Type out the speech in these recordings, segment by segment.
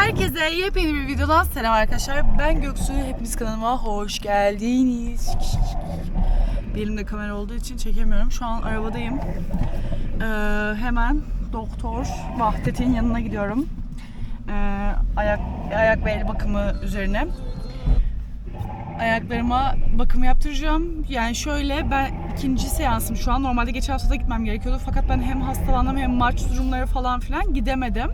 Herkese yepyeni bir videodan selam arkadaşlar. Ben Göksu. Hepiniz kanalıma hoş geldiniz. Bir elimde kamera olduğu için çekemiyorum. Şu an arabadayım. Ee, hemen doktor Vahdet'in yanına gidiyorum. Ee, ayak ayak ve el bakımı üzerine. Ayaklarıma bakım yaptıracağım. Yani şöyle ben ikinci seansım şu an. Normalde geçen hafta gitmem gerekiyordu. Fakat ben hem hastalandım hem maç durumları falan filan gidemedim.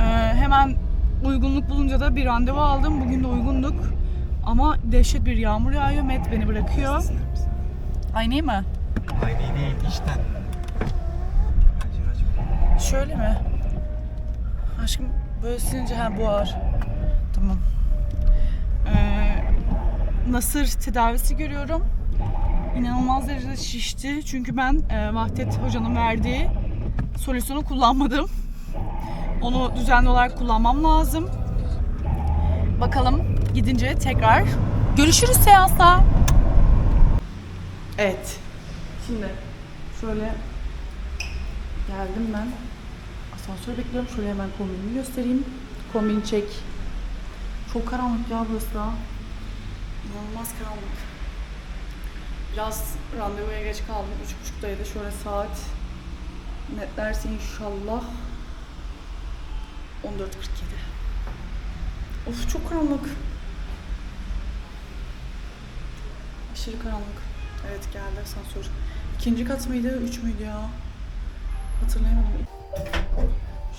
Ee, hemen uygunluk bulunca da bir randevu aldım. Bugün de uygunduk. Ama dehşet bir yağmur yağıyor. Met beni bırakıyor. Ay ne mi? Aynı değil işten. Şöyle mi? Aşkım böyle silince ha bu ağır. Tamam. Ee, nasır tedavisi görüyorum. İnanılmaz derecede şişti. Çünkü ben e, Vahdet hocanın verdiği solüsyonu kullanmadım. Onu düzenli olarak kullanmam lazım. Bakalım gidince tekrar görüşürüz seansta. Evet. Şimdi şöyle geldim ben. Asansör bekliyorum. Şöyle hemen kombinimi göstereyim. Kombin çek. Çok karanlık ya burası da. İnanılmaz karanlık. Biraz randevuya geç kaldım. Üç buçuktaydı. Şöyle saat netlerse inşallah 14.47. Of çok karanlık. Aşırı karanlık. Evet geldi asansör. İkinci kat mıydı? Üç müydü ya? Hatırlayamadım.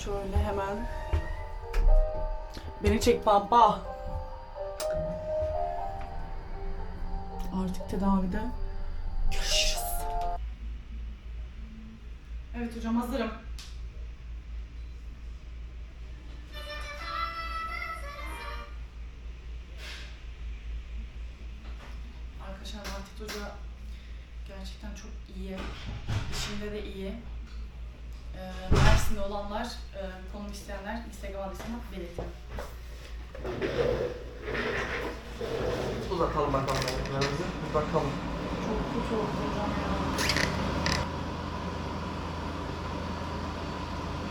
Şöyle hemen. Beni çek pampa. Artık tedavide. Görüşürüz. Evet hocam hazırım. Gerçekten çok iyi. İşinde de iyi. Ee, Mersin'de olanlar, e, konum isteyenler Instagram adresine belirtin. Uzatalım bakalım bakalım. Çok kötü oldu hocam ya.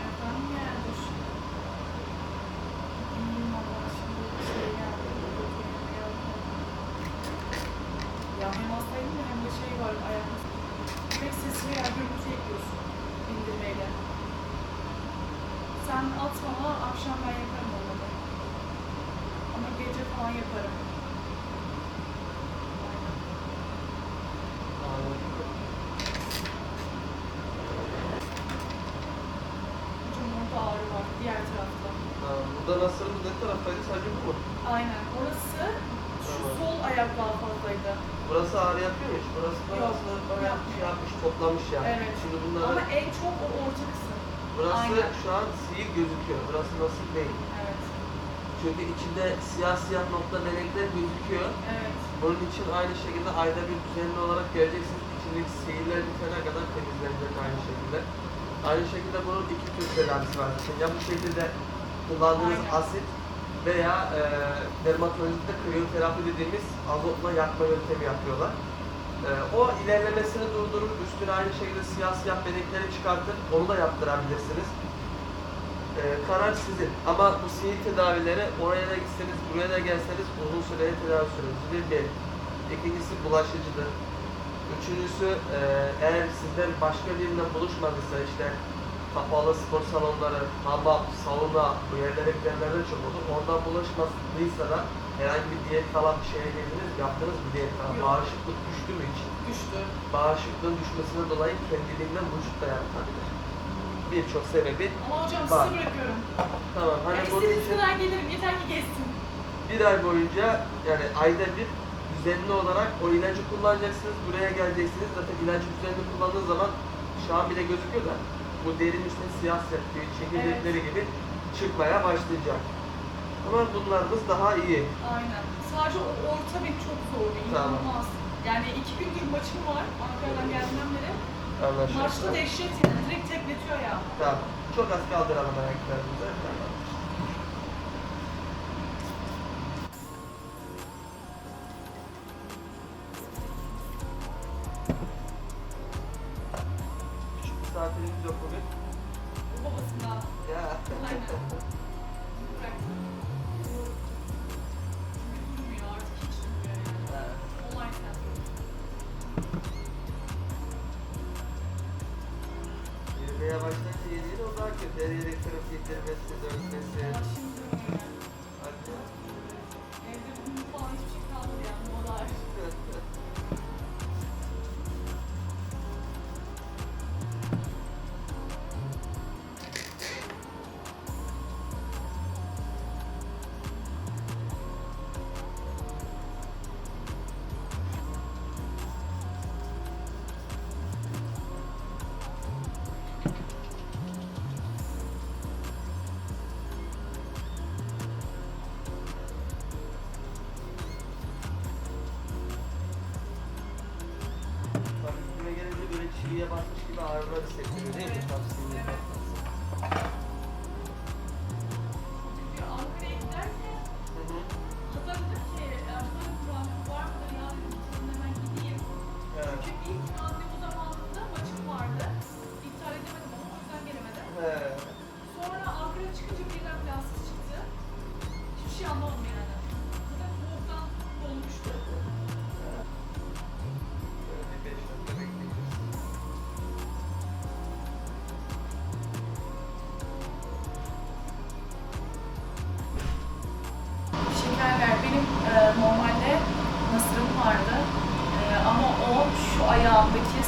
Efendim yani dur. İyiyim Allah şimdi bir şey geldi. Ya hem hastayım da hem de şey var ayak. Pek sesi veya gürültü ekliyorsun indirmeyle. Sen at bana akşam ben yaparım olmadı. Ama gece falan yaparım. Hocam ağrı var diğer tarafta. Ha, Burada nasırımız ne taraftaydı? Sadece bu mu? Aynen. Orası şu Tamam. sol ayak daha fazlaydı. Burası ağrı yapıyor mu hiç? Burası da Yok, aslında bayağı yapmıyor. şey yapmış, toplamış yani. Evet. Şimdi bunları, Ama en çok o orta kısım. burası aynen. şu an sihir gözüküyor. Burası nasıl değil. Evet. Çünkü içinde siyah siyah nokta benekler gözüküyor. Evet. Bunun için aynı şekilde ayda bir düzenli olarak göreceksiniz. İçindeki sihirler bitene kadar temizlenecek aynı şekilde. Aynı şekilde bunun iki tür tedavisi var. Ya bu şekilde kullandığınız Aynen. asit veya e, dermatolojide kriyoterapi dediğimiz azotla yakma yöntemi yapıyorlar. E, o ilerlemesini durdurup üstüne aynı şekilde siyah siyah benekleri çıkartıp onu da yaptırabilirsiniz. E, karar sizin. Ama bu sihir tedavileri oraya da gitseniz, buraya da gelseniz uzun süreli tedavi süresi bir. İkincisi bulaşıcıdır. Üçüncüsü e, eğer sizden başka biriyle buluşmadıysa işte kapalı spor salonları, hamam, sauna bu yerlere gidenlerde çok olur. Oradan bulaşmadıysa da herhangi bir diyet falan bir şeye girdiniz, yaptınız bir diyet falan. Yok. Bağışıklık düştü mü hiç? Düştü. Bağışıklığın düşmesine dolayı kendiliğinden vücut da yaratabilir. Birçok sebebi Ama hocam Var. sizi bırakıyorum. tamam hani Yani bunun istediğiniz için kadar gelirim. Yeter ki geçsin. bir ay boyunca yani ayda bir düzenli olarak o ilacı kullanacaksınız. Buraya geleceksiniz. Zaten ilacı düzenli kullandığınız zaman şu an bile gözüküyor da bu derin üstüne siyah sertliği, çekirdekleri gibi çıkmaya başlayacak. Ama bunlarımız daha iyi. Aynen. Sadece o orta bir çok zordu. Tamam. İnanılmaz. Yani iki gündür maçım var. Ankara'dan geldiğimden beri. Anlaşıldı. Maçta dehşet yani. Tekletiyor ya. Tamam. Çok az kaldıralım ayaklarımızı. Tamam. Küçük bir saatimiz yok bugün. Babasına. Ya. Aynen. Yere kırıp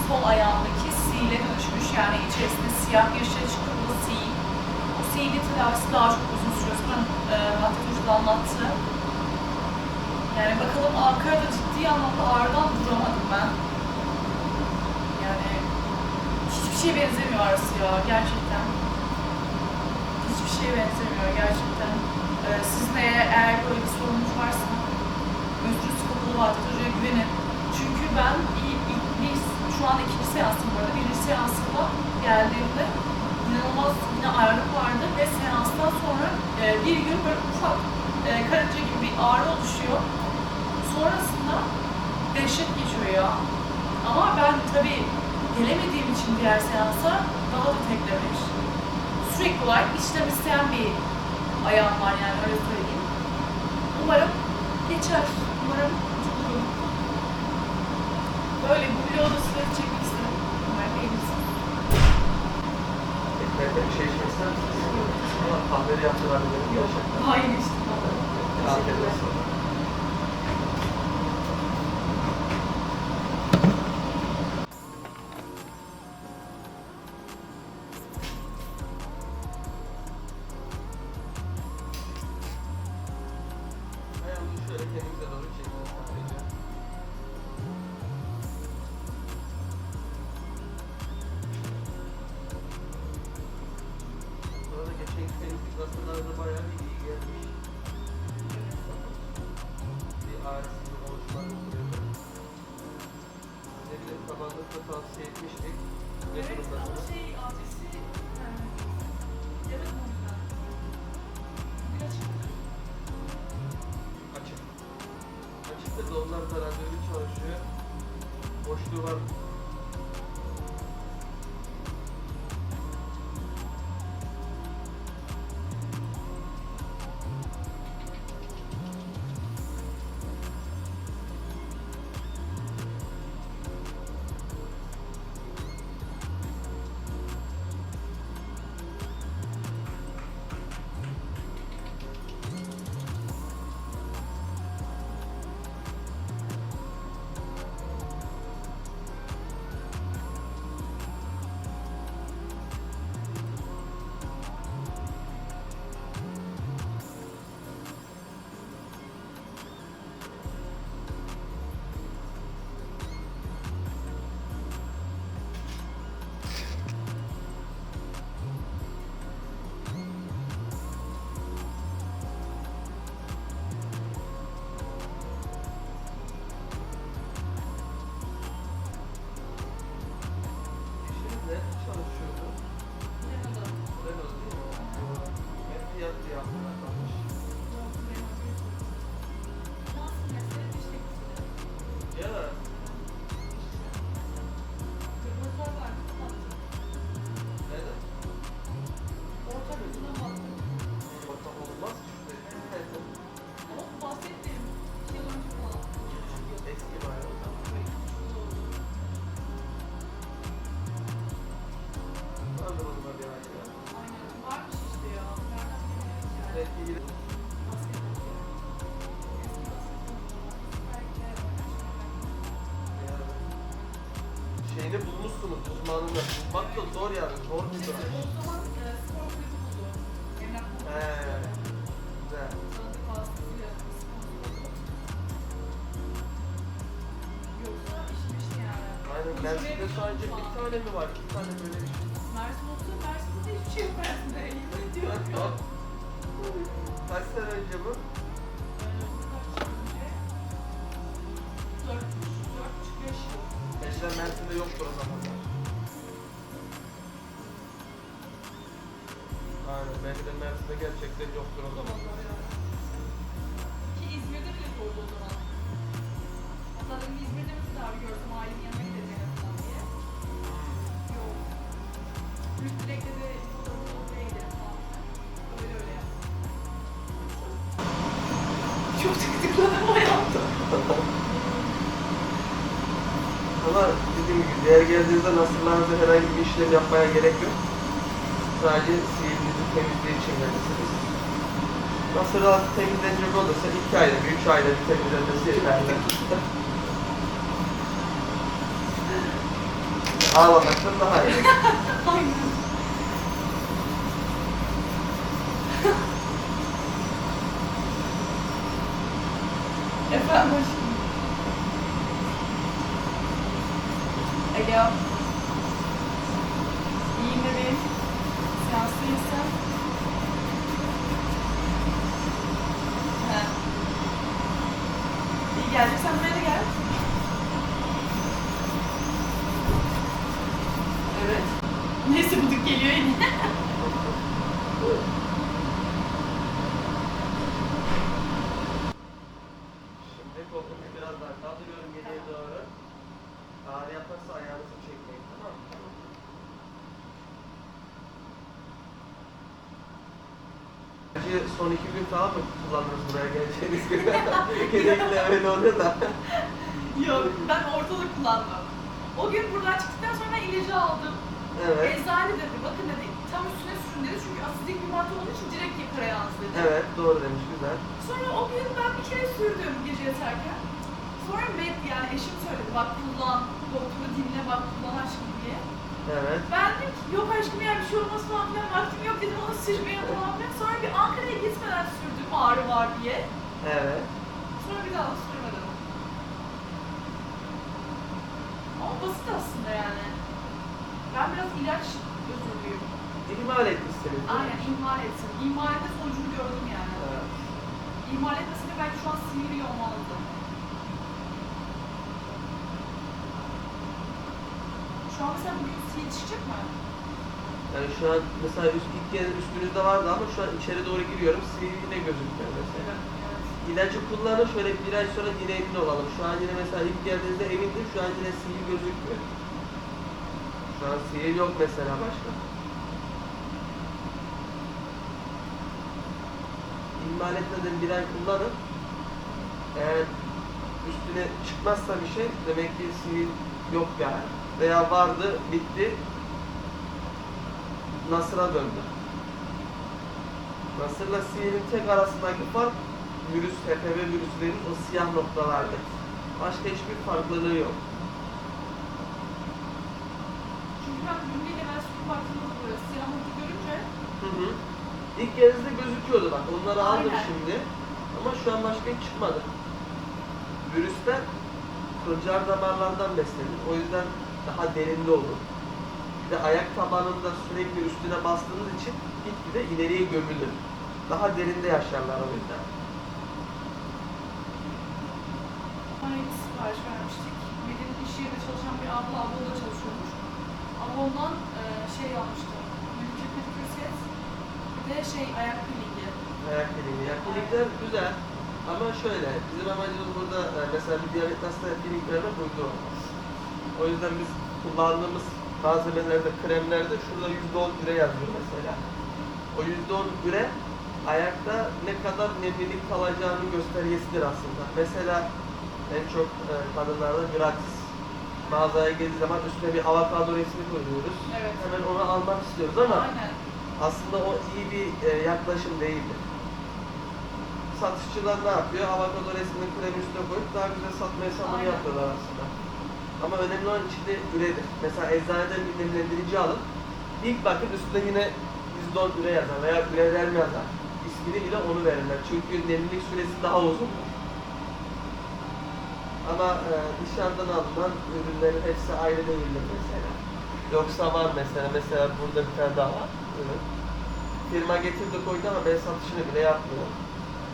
sol ayağımdaki sihile dönüşmüş. Yani içerisinde siyah şey çıkıyor sihir. O sihirli tedavisi daha çok uzun sürüyor. Sanırım e, Mahmut Hoca anlattı. Yani bakalım Ankara'da ciddi anlamda ağrıdan duramadım ben. Yani hiçbir şeye benzemiyor arası ya gerçekten. Hiçbir şeye benzemiyor gerçekten. Ee, sizin eğer, böyle bir sorunuz varsa özgür kapalı Fatih Hoca'ya güvenin. Çünkü ben şu an ikinci seansım bu arada. Birinci seansımda geldiğimde inanılmaz yine ağrılık vardı ve seanstan sonra e, bir gün böyle ufak e, karınca gibi bir ağrı oluşuyor. Sonrasında dehşet geçiyor ya. Ama ben tabii gelemediğim için diğer seansa daha da teklemiş. Sürekli olarak işlem isteyen bir ayağım var yani öyle söyleyeyim. Umarım geçer. Umarım kurtulurum. Böyle bu sürekli çekmek istedim. Ekmekte bir şey içmek ister misiniz? Ama kahveli yaptılar. Hayır işte. Afiyet olsun. O zaman e, spor kulübü buldu. Emlak buldu. He. Güzel. Tanıdık vasıtasıyla sponsor oldu. Yoksa işmiş yani. Aynen. Mersin'de sadece bir tane mi var? İki tane böyle bir şey. Mersin olsa Mersin'de hiçbir şey yok Mersin'de. Yemin ediyorum yok. Kaç sene önce bu? Dört, dört, beş yıl. Eskiden Mersin'de yoktu o zamanlar. Belki de Mersin'de gerçekten yoktur o zaman. Ki İzmir'de bile sordu o zaman. Hatta dedim İzmir'de misin abi görsem ailemin yanına giderim en azından diye. Yok. Üst dilekte de fotoğrafı oraya giderim falan. Öyle öyle yaptım. Çok tıktıkladım hayatım. Ama dediğim gibi diğer geldiğinizde nasırlarınızda herhangi bir işlem yapmaya gerek yok. Sadece sivilinizi temizliği için verirsiniz. Nasır altı temizlenecek olursa iki ayda bir, üç ayda bir temizlenmesi yeterli. Ağlamaktan daha iyi. Aynen. Efendim aşkım. Alo. İyiyim bebeğim. Seanslıysan. He. İyi geleceksen buraya da gel. Evet. Bulduk geliyor yine. Şimdi koltuğumu biraz daha kaldırıyorum geriye doğru. Ağrı yaparsa ayağınızı çekmeyin tamam mı? Bence son iki gün falan mı kullandınız buraya geleceğiniz gün? Genellikle öyle oluyor da. Yok ben ortalık kullandım. O gün buradan çıktıktan sonra ilacı aldım. Evet. Eczane dedi bakın dedi tam üstüne sürün dedi çünkü asidik bir madde olduğu için direkt yakara yansıdı dedi. Evet doğru demiş güzel. Sonra o gün ben bir kere sürdüm gece yatarken. Sonra med yani eşim söyledi bak kullan, doktoru dinle bak kullan aşkım diye. Evet. Ben dedim ki yok aşkım ya bir şey olmaz falan filan vaktim yok dedim onu sürmeye falan filan. Sonra bir Ankara'ya gitmeden sürdüm ağrı var diye. Evet. Sonra bir daha da sürmedim. Ama basit aslında yani. Ben biraz ilaç özürlüyüm. İhmal mi? Aynen ihmal etsin. İhmal etme sonucunu gördüm yani. Evet. İhmal etmesine belki şu an sivri olmalıydı. Şu an mesela bugün sil çıkacak mı? Yani şu an mesela üst, ilk kez üstünüzde vardı ama şu an içeri doğru giriyorum. Sivri yine gözükmüyor mesela. İlacı kullanın şöyle bir ay sonra yine emin olalım. Şu an yine mesela ilk geldiğinizde emindim şu an yine sihir gözükmüyor. Şu an sihir yok mesela başka. İhmal etmeden ay kullanın. Eğer üstüne çıkmazsa bir şey demek ki sihir yok yani. Veya vardı bitti Nasır'a döndü. Nasır'la sihirin tek arasındaki fark virüs, HPV virüslerin o siyah noktalardır. Başka hiçbir farklılığı yok. Çünkü ben dün böyle siyah nokta görünce Hı hı. İlk geldiğinde gözüküyordu bak onları aldım Aynen. şimdi. Ama şu an başka hiç çıkmadı. Virüsler kılcal damarlardan beslenir. O yüzden daha derinde olur. Bir de ayak tabanında sürekli üstüne bastığınız için gitgide ileriye gömülür. Daha derinde yaşarlar o yüzden. bana bir sipariş vermiştik. Medine iş yerinde çalışan bir abla abla da çalışıyormuş. Ama ondan e, şey almıştı. Mümkün pedikür set. Bir de şey ayak peelingi. Ayak pilini. Ayak pilikler güzel. Ama şöyle, bizim amacımız burada e, mesela bir diyabetli hastaya pilik vermek uygun olmaz. O yüzden biz kullandığımız malzemelerde, kremlerde şurada %10 üre yazıyor mesela. O %10 üre ayakta ne kadar nemlilik kalacağının göstergesidir aslında. Mesela en çok e, kadınlarda gratis mağazaya geldiği zaman üstüne bir avokado resmi koyuyoruz. Evet. Hemen onu almak istiyoruz ama Aynen. aslında o iyi bir e, yaklaşım değildir. satışçılar ne yapıyor? Avokado resmini krem üstüne koyup daha güzel satma hesabını yapıyorlar aslında. Ama önemli olan içinde üredir. Mesela eczaneden bir nemlendirici alın. İlk bakın üstünde yine %10 üre yazar veya üreler mi yazar. İsmini bile onu verirler. Çünkü nemlilik süresi daha uzun. Ama e, dışarıdan alınan ürünlerin hepsi ayrı değildir mesela. Yoksa var mesela, mesela burada bir tane daha var ürün. Firma getirdi koydu ama ben satışını bile yapmıyorum.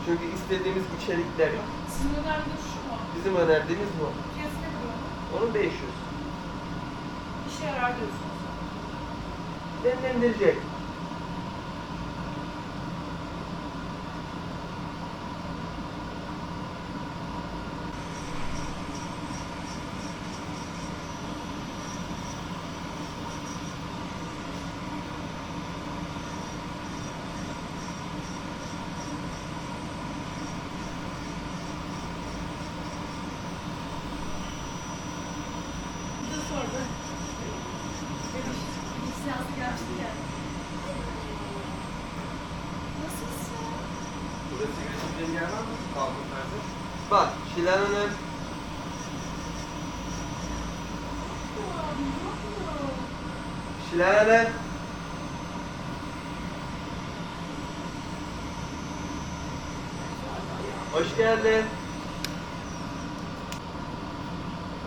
Çünkü istediğimiz içerikler yok. Sizin önerdiğiniz şu mu? Bizim önerdiğimiz bu. Kadar? Onun 500. İşe yarar diyorsunuz. Nemlendirecek. Bir de sordu. Demiş, bir seansa gelmişti ya. Nasılsın? Burada sigara içeceğin yer var mı? Balkon tarzı. Bak, Şilan'ın Şilan'ın Hoş geldin.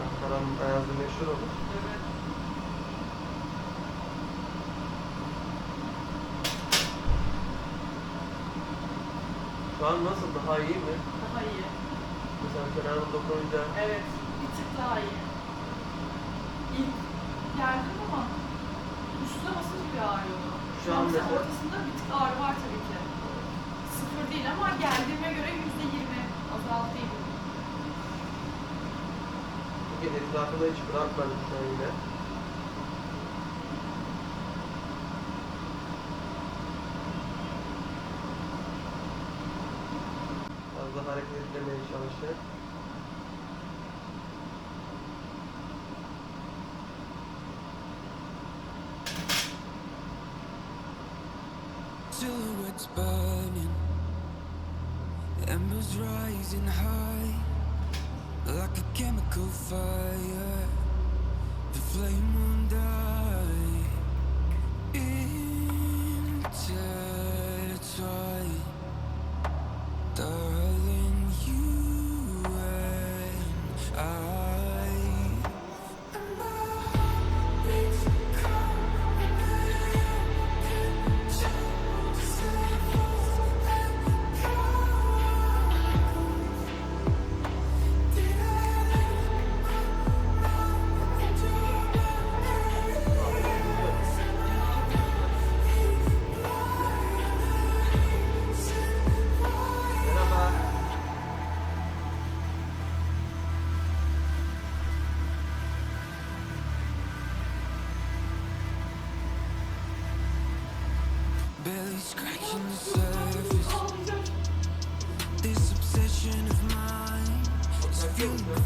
Ankara'nın ayazı meşhur olur. Evet. Şu an nasıl? Daha iyi mi? Daha iyi. Mesela kenarına dokununca Evet. Bir tık daha iyi. İlk geldim ama üstüne basınca bir ağrıyordu. Şu an mesela- ortasında bir tık ağrı var tabii ki. Sıfır değil ama geldiğime göre yüzde yirmi azaltıydı. bugün etrafında hiç bırakmadım şu an yine. Fazla hareket etmemeye çalışın. Silhouettes burning, embers rising high, like a chemical fire. The flame won't die. Intertwine, darling, you and I. scratching the surface. This obsession of mine is fueling the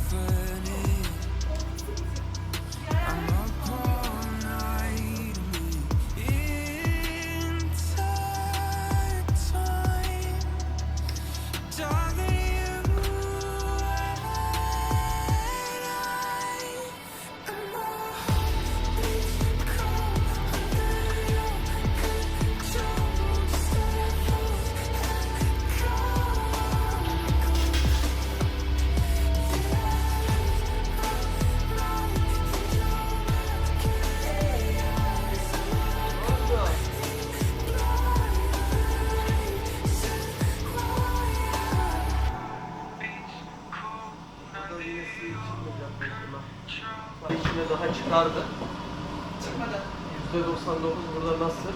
çıkardı. Çıkmadı. %99 burada nasıl?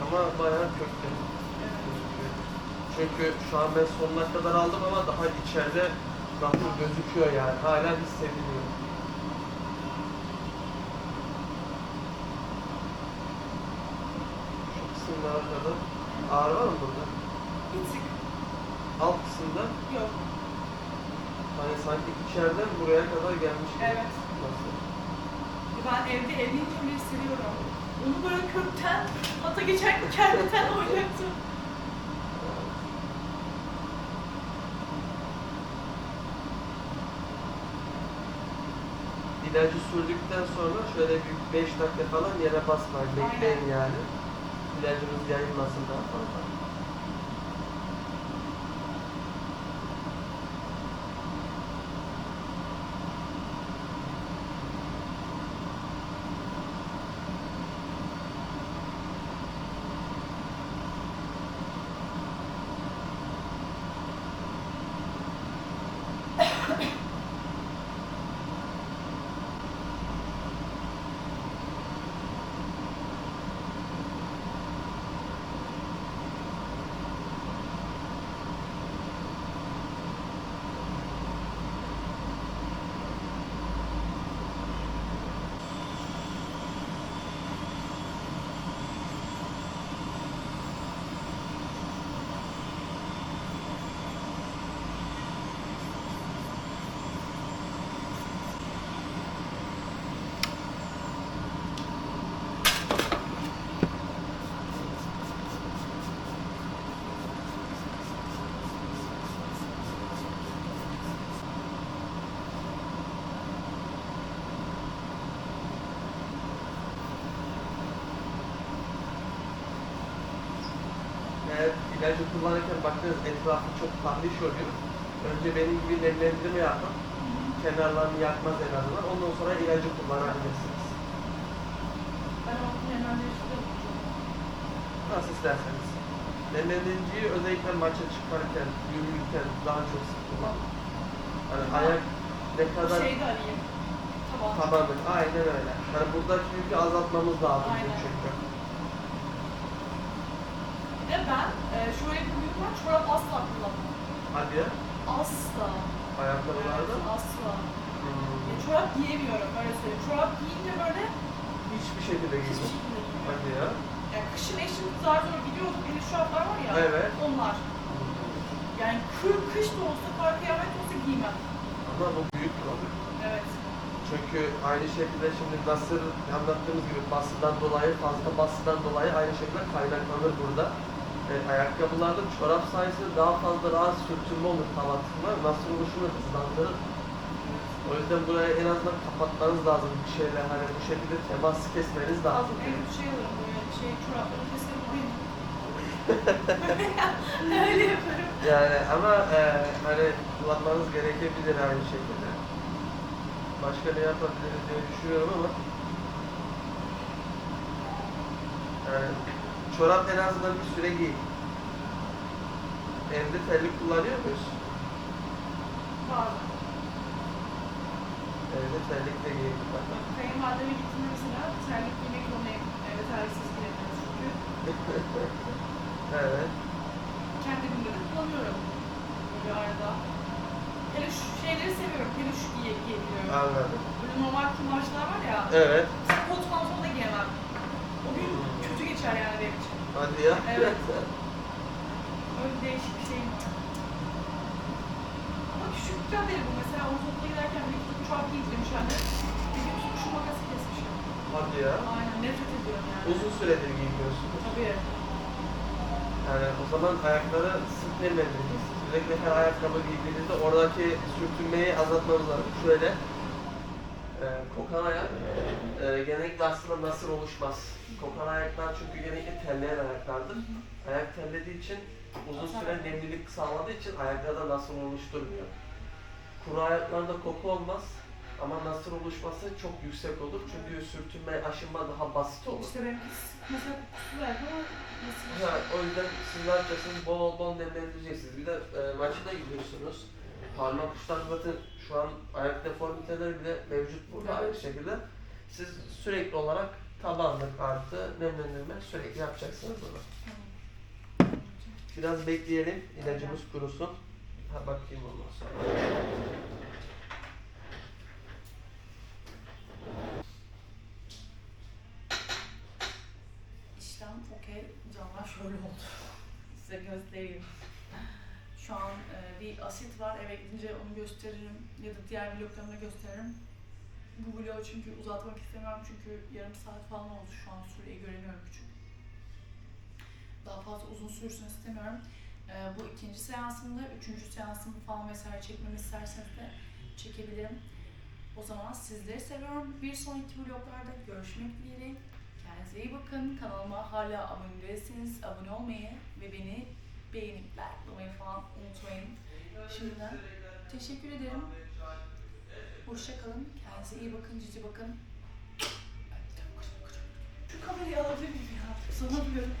Ama bayağı köklü. Çünkü şu an ben sonuna kadar aldım ama daha içeride nasıl gözüküyor yani. Hala hissediliyor. Şu kısımlara kadar. Ağrı var mı burada? Bir tık. Alt kısımda Yok. hani sanki içeriden buraya kadar gelmiş gibi. Evet ben evde elini yıkamayı seviyorum. Onu böyle kökten, hata geçer mi kendimden oynattım. İlacı sürdükten sonra şöyle bir 5 dakika falan yere basmak, bekleyin yani. İlacımız yayılmasın daha fazla. İlacı kullanırken baktığınız etrafı çok tahriş oluyor. Önce benim gibi nemlendirme yapın. Kenarlarını yakmaz en azından. Ondan sonra ilacı kullanabilirsiniz. Ben onu hemen değiştiriyorum. Nasıl isterseniz. Nemlendiriciyi özellikle maça çıkarken, yürürken daha çok sık kullanın. Hani ayak ne kadar Şey de arayayım. Tamam. tabanlık. Aynen öyle. Hani buradaki yükü azaltmamız lazım Aynen. çünkü. De ben e, şöyle bir huyum var. Çorap asla kullanmam. Hadi ya. Asla. Ayakkabılarda. Evet, asla. Hmm. Ya, çorap giyemiyorum öyle söyleyeyim. Çorap giyince böyle Hiçbir şekilde hiçbir giymiyorum. şekilde giymiyorum. Hadi ya. Ya kışın eşim zar zor gidiyorduk. Benim çoraplar var ya. Evet. Onlar. Yani kır, kış da olsa, kar kıyamet olsa giymem. Ama bu büyük problem. Evet. Çünkü aynı şekilde şimdi nasıl anlattığımız gibi basından dolayı fazla basından dolayı aynı şekilde kaynaklanır burada. E, ayakkabılarda çorap sayesinde daha fazla rahat sürtünme olur tavatında. Nasıl oluşunu hızlandırır. O yüzden burayı en azından kapatmanız lazım bir şeyle hani bu şekilde temas kesmeniz lazım. En kötü şey alırım böyle şey çorapları keserim oyun. öyle yaparım. Yani ama e, hani kullanmanız gerekebilir aynı şekilde. Başka ne yapabiliriz diye düşünüyorum ama yani çorap en azından bir süre giy. Evde terlik kullanıyor muyuz? Bazen. Evde terlik de giy. Bak, Kayınvalideme gittiğimde mesela terlik giymek zorundayım. Evet terliksiz giremiyoruz çünkü. evet. Kendimde de kullanıyorum. Böyle arada. Peluş şeyleri seviyorum. Peluş giye giyebiliyorum. Anladım. Böyle normal kumaşlar var ya. Evet. Kot pantolon da giyemem. O gün kötü geçer yani benim için. Hadi ya. Evet. Öyle değişik bir şey. Ama küçükken beri bu. Mesela ortaokula giderken bir kutu çorap giydirmiş anne. Bir gün tutmuş makası kesmişim. Hadi ya. Aynen nefret ediyorum yani. Uzun süredir giymiyorsunuz. Tabii. Yani o zaman ayakları sık nemlendireceğiz. Sürekli her ayakkabı giydiğinizde oradaki sürtünmeyi azaltmanız lazım. Şöyle e, kokan ayak e, genellikle aslında nasır oluşmaz. Kokan ayaklar çünkü genellikle terleyen ayaklardır. Ayak terlediği için uzun süre nemlilik sağladığı için ayaklarda nasır oluşturmuyor. Kuru ayaklarda koku olmaz ama nasır oluşması çok yüksek olur çünkü sürtünme, aşınma daha basit olur. İşte benimki mesela kutusuz ayakkabı nasıl? Ha, o yüzden siz ne yapacaksınız? Bol bol nemlendireceksiniz. Bir de e, maçına gidiyorsunuz. Parmak uçları zaten şu an ayak deformiteleri bile mevcut burada aynı Evet. şekilde. Siz sürekli olarak tabanlık artı nemlendirme sürekli yapacaksınız bunu. Biraz bekleyelim, ilacımız kurusun. Ha bakayım ondan sonra. İşlem okey. Canlar şöyle oldu. Size göstereyim. Şu an asit var. Eve gidince onu gösteririm. Ya da diğer vloglarımda gösteririm. Bu vlogu çünkü uzatmak istemiyorum çünkü yarım saat falan oldu şu an süreyi göremiyorum küçük. Daha fazla uzun sürsün istemiyorum. E, bu ikinci seansımda, üçüncü seansımı falan vesaire çekmemi isterseniz de çekebilirim. O zaman sizleri seviyorum. Bir sonraki vloglarda görüşmek dileğiyle. Kendinize iyi bakın. Kanalıma hala abone değilseniz abone olmayı ve beni beğenip likelamayı falan unutmayın. Şimdiden teşekkür ederim. Hoşçakalın. Kendinize iyi bakın. Cici bakın. Şu kamerayı alabilir miyim ya? Sanamıyorum.